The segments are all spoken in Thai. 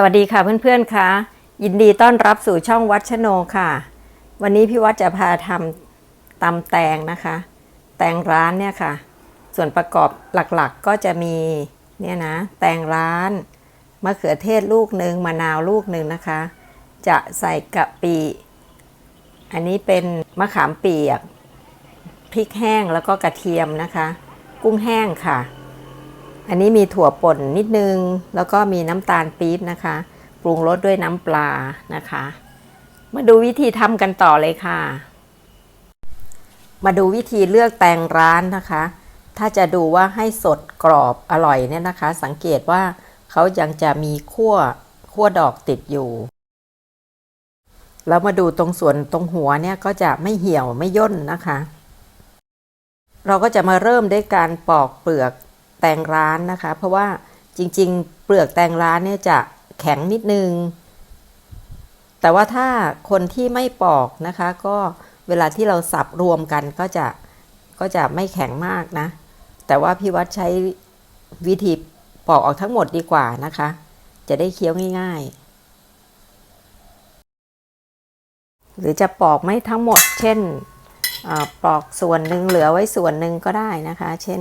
สวัสดีค่ะเพื่อนๆค่ะยินดีต้อนรับสู่ช่องวัดชโนค่ะ วันนี้พี่วัดจะพาทำตำแตงนะคะ แตงร้านเนี่ยค่ะ ส่วนประกอบหลักๆก็จะมีเนี่ยนะแตงร้านมะเขือเทศลูกหนึ่งมะนาวลูกหนึ่งนะคะ จะใส่กะปิอันนี้เป็นมะขามเปียกพริกแห้งแล้วก็กระเทียมนะคะ กุ้งแห้งค่ะ อันนี้มีถั่วป่นนิดนึง แล้วก็มีน้ำตาลปี๊บนะคะ ปรุงรสด้วยน้ำปลานะคะ มาดูวิธีทำกันต่อเลยค่ะ มาดูวิธีเลือกแตงร้านนะคะ ถ้าจะดูว่าให้สดกรอบอร่อยเนี่ยนะคะ สังเกตว่าเขายังจะมีขั้วขั้วดอกติดอยู่แล้วมาดูตรงส่วนตรงหัวเนี่ยก็จะไม่เหี่ยวไม่ย่นนะคะ เราก็จะมาเริ่มด้วยการปอกเปลือก แตงร้านนะคะ เพราะว่าจริง ๆ เปลือกแตงร้านเนี่ยจะแข็งนิดนึง แต่ว่าถ้าคนที่ไม่ปอกนะคะก็เวลาที่เราสับรวมกันก็จะก็จะไม่แข็งมากนะ แต่ว่าพี่วัดใช้วิธีปอกออกทั้งหมดดีกว่านะคะ จะได้เคี้ยวง่ายๆ หรือจะปอกไม่ทั้งหมด เช่นปอกส่วนหนึ่งเหลือไว้ส่วนหนึ่งก็ได้นะคะ เช่น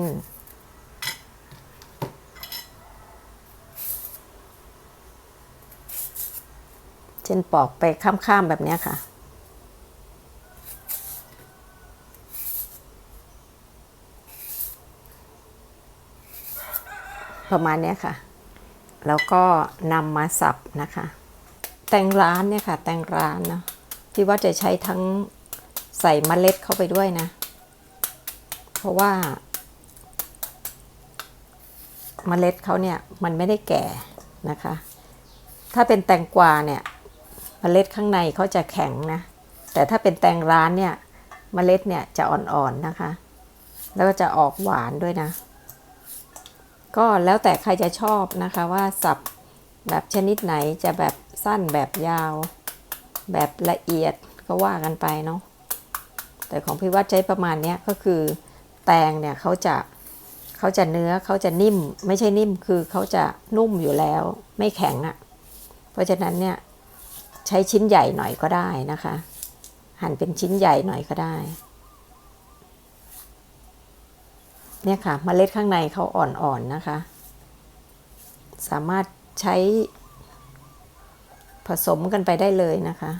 เช่นปอกไปข้ามๆแบบนี้ค่ะ ประมาณนี้ค่ะ แล้วก็นำมาสับนะคะ แตงร้านเนี่ยค่ะ แตงร้านเนาะที่ว่าจะใช้ทั้งใส่เมล็ดเข้าไปด้วยนะ เพราะว่า เมล็ดเขาเนี่ย มันไม่ได้แก่นะคะ ถ้าเป็นแตงกวาเนี่ย เมล็ดข้างในเขาจะแข็งนะ แต่ถ้าเป็นแตงร้านเนี่ยเมล็ดเนี่ยจะอ่อนๆนะคะ แล้วก็จะออกหวานด้วยนะ ก็แล้วแต่ใครจะชอบนะคะว่าสับแบบชนิดไหนจะแบบสั้นแบบยาว แบบละเอียดก็ว่ากันไปเนาะแต่ของพี่วัดใช้ประมาณเนี้ยก็คือแตงเนี่ยเขาจะเขาจะเนื้อเขาจะนิ่ม ไม่ใช่นิ่มคือเขาจะนุ่มอยู่แล้ว ไม่แข็งอะ่ะ เพราะฉะนั้นเนี่ย ใช้ชิ้นใหญ่หน่อยก็ได้นะคะ หั่นเป็นชิ้นใหญ่หน่อยก็ได้ เนี่ยค่ะมเมล็ดข้างในเขาอ่อนๆนะคะ สามารถใช้ผสมกันไปได้เลยนะคะ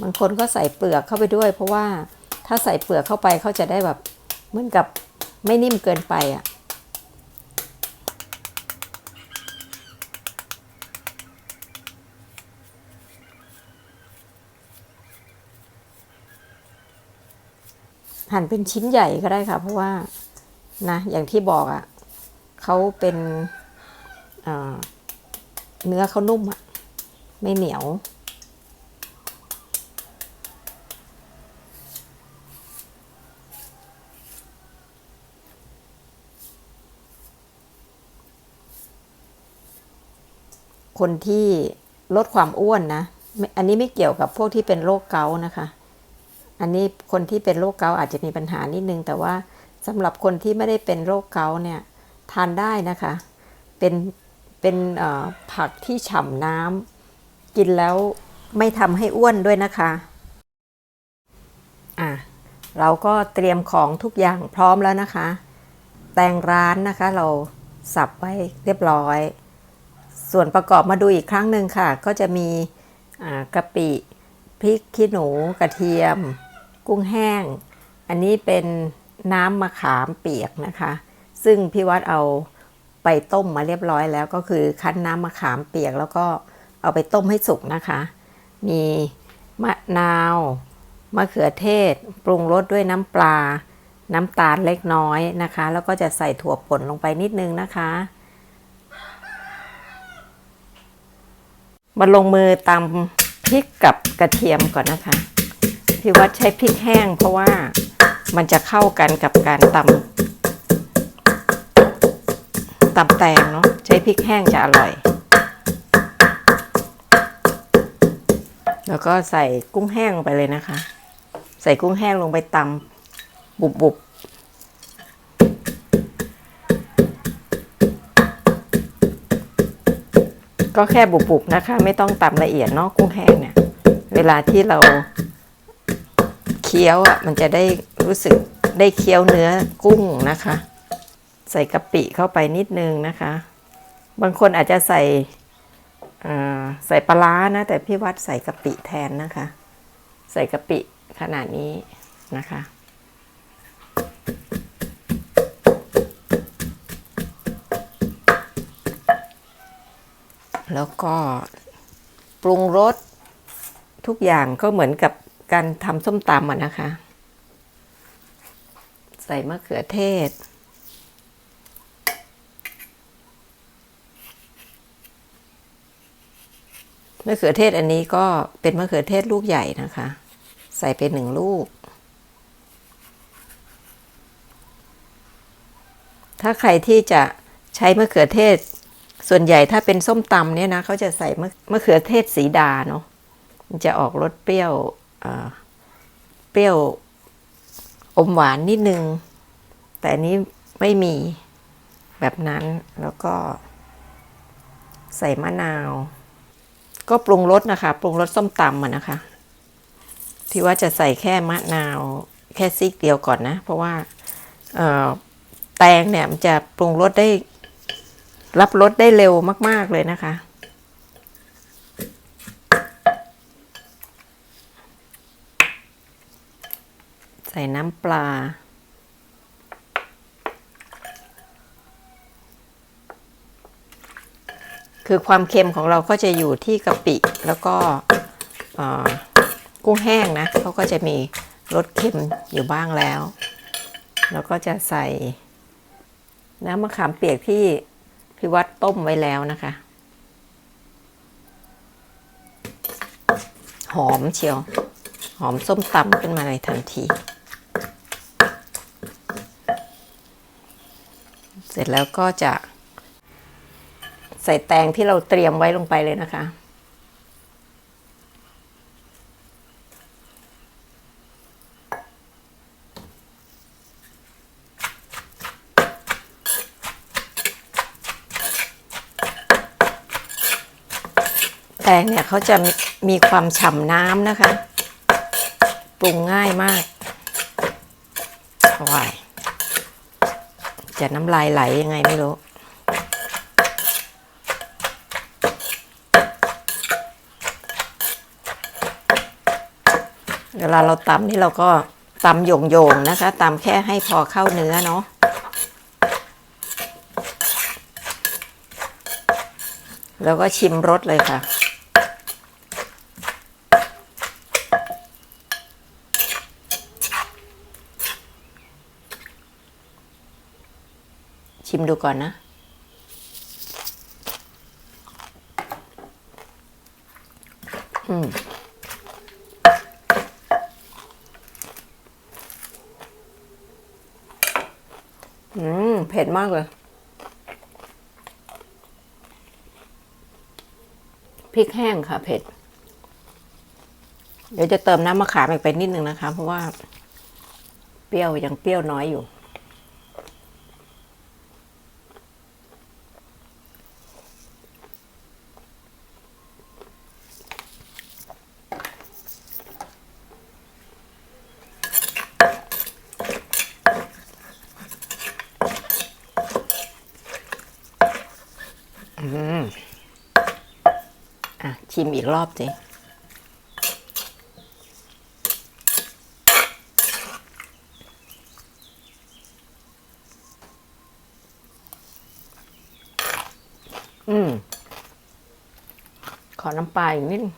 บางคนก็ใส่เปลือกเข้าไปด้วย เพราะว่าถ้าใส่เปลือกเข้าไปเขาจะได้แบบเหมือนกับไม่นิ่มเกินไปอะ่ะ หั่นเป็นชิ้นใหญ่ก็ได้ค่ะ เพราะว่านะอย่างที่บอกอะ่ะเขาเป็นเเนื้อเขานุ่มอะ่ะ ไม่เหนียวคนที่ลดความอ้วนนะ อันนี้ไม่เกี่ยวกับพวกที่เป็นโรคเกาต์นะคะ อันนี้คนที่เป็นโรคเกาต์อาจจะมีปัญหานิดนึง แต่ว่าสำหรับคนที่ไม่ได้เป็นโรคเกาต์เนี่ยทานได้นะคะ เป็นเป็นผักที่ฉ่ำน้ำกินแล้วไม่ทำให้อ้วนด้วยนะคะอะเราก็เตรียมของทุกอย่างพร้อมแล้วนะคะ แตงร้านนะคะเราสับไว้เรียบร้อย ส่วนประกอบมาดูอีกครั้งหนึ่งค่ะ ก็จะมีกะปิพริกขี้หนูกระเทียม กุ้งแห้ง อันนี้เป็นน้ำมะขามเปียกนะคะ ซึ่งพี่วัดเอาไปต้มมาเรียบร้อยแล้วก็คือคั้นน้ำมะขามเปียกแล้วก็เอาไปต้มให้สุกนะคะ มีมะนาวมะเขือเทศ ปรุงรสด้วยน้ำปลา น้ำตาลเล็กน้อยนะคะ แล้วก็จะใส่ถั่วป่นลงไปนิดนึงนะคะมาลงมือตำพริกกับกระเทียมก่อนนะคะ พี่วัดใช้พริกแห้ง เพราะว่ามันจะเข้ากันกับการตำตำแตงเนาะใช้พริกแห้งจะอร่อย แล้วก็ใส่กุ้งแห้งลงไปเลยนะคะ ใส่กุ้งแห้งลงไปตำบุบบุบก็แค่บุบๆนะคะ ไม่ต้องตำละเอียดเนาะกุ้งแห้งเนี่ย เวลาที่เรา คี้ยวอะมันจะได้รู้สึกได้เคี้ยวเนื้อกุ้งนะคะ ใส่กะปิเข้าไปนิดนึงนะคะ บางคนอาจจะใส่ใส่ปลาร้านะ แต่พี่วัดใส่กะปิแทนนะคะ ใส่กะปิขนาดนี้นะคะแล้วก็ปรุงรสทุกอย่างก็เหมือนกับ การทำส้มตำอะนะคะ ใส่มะเขือเทศ มะเขือเทศอันนี้ก็เป็นมะเขือเทศลูกใหญ่นะคะ ใส่ไปหนึ่งลูก ถ้าใครที่จะใช้มะเขือเทศส่วนใหญ่ถ้าเป็นส้มตำเนี่ยนะเขาจะใส่มะมะเขือเทศสีดาเนาะมันจะออกรสเปรี้ยว เปรี้ยวอมหวานนิดนึง แต่อันนี้ไม่มีแบบนั้นแล้วก็ ใส่มะนาว ก็ปรุงรสนะคะ ปรุงรสส้มตำอะนะคะ ที่ว่าจะใส่แค่มะนาว แค่ซีกเดียวก่อนนะ เพราะว่าแตงเนี่ยมันจะปรุงรสได้ รับรสได้เร็วมาก ๆ เลยนะคะ ส่น้ำปลา คือความเค็มของเราก็จะอยู่ที่กะปิแล้วก็กุ้งแห้งนะเขาก็จะมีรสเค็มอยู่บ้างแล้ว แล้วก็จะใส่น้ำมะขามเปียกที่พี่วัดต้มไว้แล้วนะคะ หอมเชียว หอมส้มตำขึ้นมาในทันที เสร็จแล้วก็จะ ใส่แตงที่เราเตรียมไว้ลงไปเลยนะคะ แตงเนี่ยเขาจะมีความฉ่ำน้ำนะคะ ปรุงง่ายมากว้าย จะน้ำลายไหลยังไงไม่รู้ เวลาเราตำนี่เราก็ตำโยงๆนะคะตำแค่ให้พอเข้าเนื้อเนาะแล้วก็ชิมรสเลยค่ะ ชิมดูก่อนนะ อืมอืม เผ็ดมากเลย พริกแห้งค่ะ เผ็ด เดี๋ยวจะเติมน้ำมะขามอีกไปนิดนึงนะคะ เพราะว่า เปรี้ยวยังเปรี้ยวน้อยอยู่ อะ ชิมอีกรอบสิอืม ขอน้ำปลาอีกนิดนึง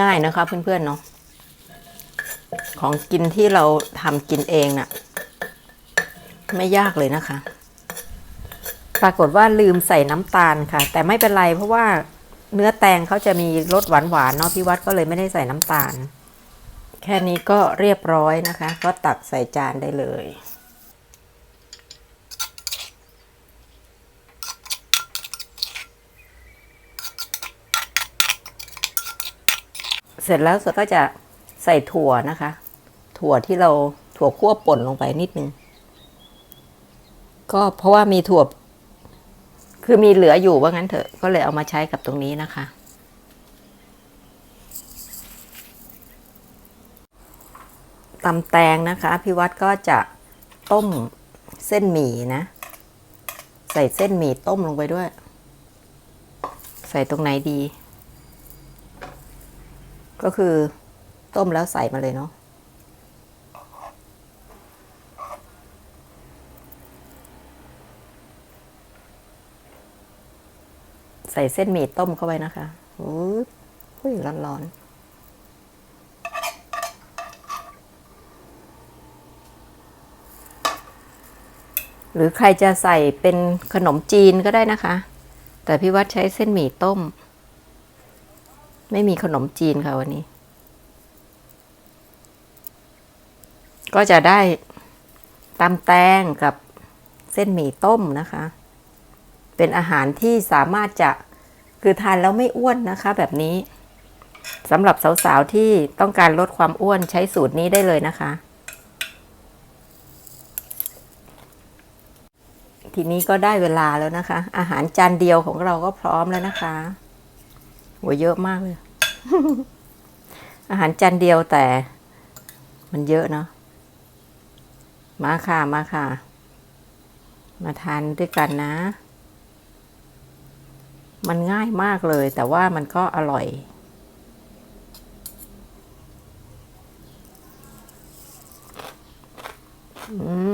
ง่ายๆนะคะ เพื่อนๆเนาะของกินที่เราทำกินเองน่ะ ไม่ยากเลยนะคะ ปรากฏว่าลืมใส่น้ำตาลค่ะ แต่ไม่เป็นไรเพราะว่าเนื้อแตงเขาจะมีรสหวานๆเนาะพี่วัดก็เลยไม่ได้ใส่น้ำตาล แค่นี้ก็เรียบร้อยนะคะ ก็ตักใส่จานได้เลย เสร็จแล้วก็จะใส่ถั่วนะคะ ถั่วที่เราถั่วคั่วป่นลงไปนิดนึง ก็เพราะว่ามีถั่ว คือมีเหลืออยู่ว่างั้นเถอะก็เลยเอามาใช้กับตรงนี้นะคะ ตำแตงนะคะ พี่วัดก็จะต้มเส้นหมี่นะ ใส่เส้นหมี่ต้มลงไปด้วย ใส่ตรงไหนดี ก็คือต้มแล้วใส่มาเลยเนาะใส่เส้นหมี่ต้มเข้าไปนะคะอู้หูร้อนร้อนๆหรือใครจะใส่เป็นขนมจีนก็ได้นะคะ แต่พี่วัดใช้เส้นหมี่ต้ม ไม่มีขนมจีนค่ะวันนี้ ก็จะได้ตำแตงกับเส้นหมี่ต้มนะคะ เป็นอาหารที่สามารถจะคือทานแล้วไม่อ้วนนะคะ แบบนี้สำหรับสาวๆที่ต้องการลดความอ้วนใช้สูตรนี้ได้เลยนะคะ ทีนี้ก็ได้เวลาแล้วนะคะ อาหารจานเดียวของเราก็พร้อมแล้วนะคะหัวเยอะมากเลย อาหารจานเดียวแต่มันเยอะเนาะมาค่ะมาค่ะ มาทานด้วยกันนะ มันง่ายมากเลย แต่ว่ามันก็อร่อย อืม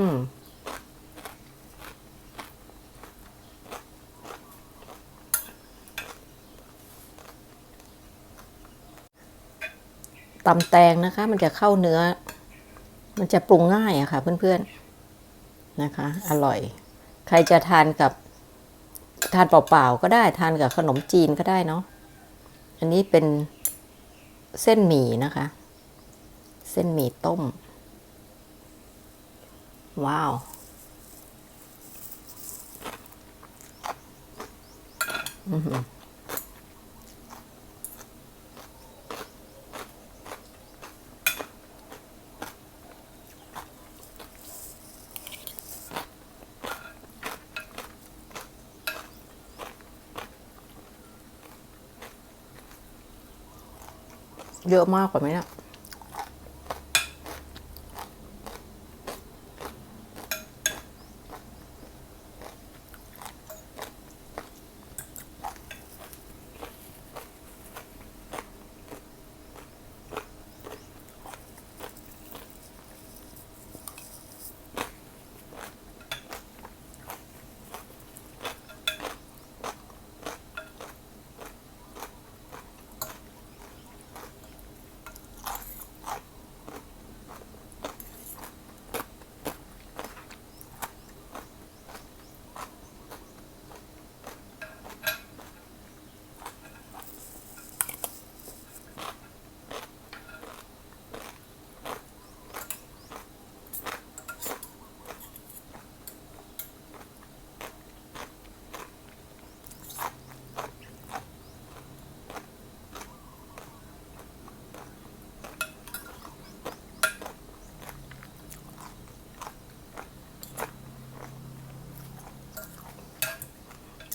ตำแตงนะคะ มันจะเข้าเนื้อ มันจะปรุงง่ายอะค่ะ เพื่อนๆนะคะ อร่อย ใครจะทานกับทานเปล่าๆก็ได้ทานกับขนมจีนก็ได้เนาะอันนี้เป็นเส้นหมี่นะคะ เส้นหมี่ต้ม ว้าว อือ เยอะมากกว่าไหมเนี่ย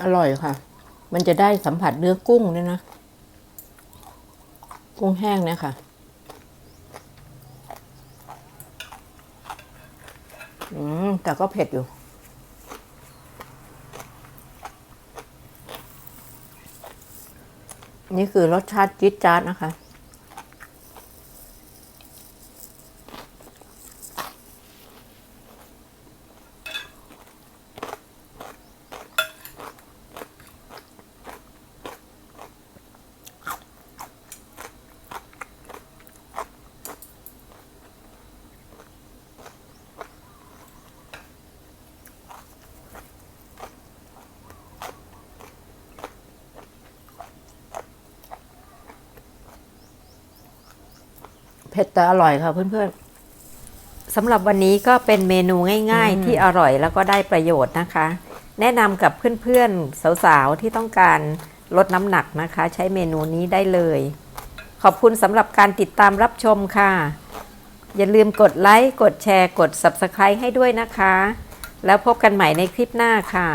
อร่อยค่ะ มันจะได้สัมผัสเนื้อกุ้งด้วยนะ กุ้งแห้งเนี่ยค่ะ อืม แต่ก็เผ็ดอยู่ นี่คือรสชาติจี๊ดจ๊าดนะคะ ผ็ดแต่อร่อยค่ะเพื่อนๆสำหรับวันนี้ก็เป็นเมนูง่าย ๆ ที่อร่อยแล้วก็ได้ประโยชน์นะคะ แนะนำกับเพื่อนๆสาวๆที่ต้องการลดน้ำหนักนะคะ ใช้เมนูนี้ได้เลย ขอบคุณสำหรับการติดตามรับชมค่ะ อย่าลืมกดไลค์ กดแชร์ กด Subscribe ให้ด้วยนะคะ แล้วพบกันใหม่ในคลิปหน้าค่ะ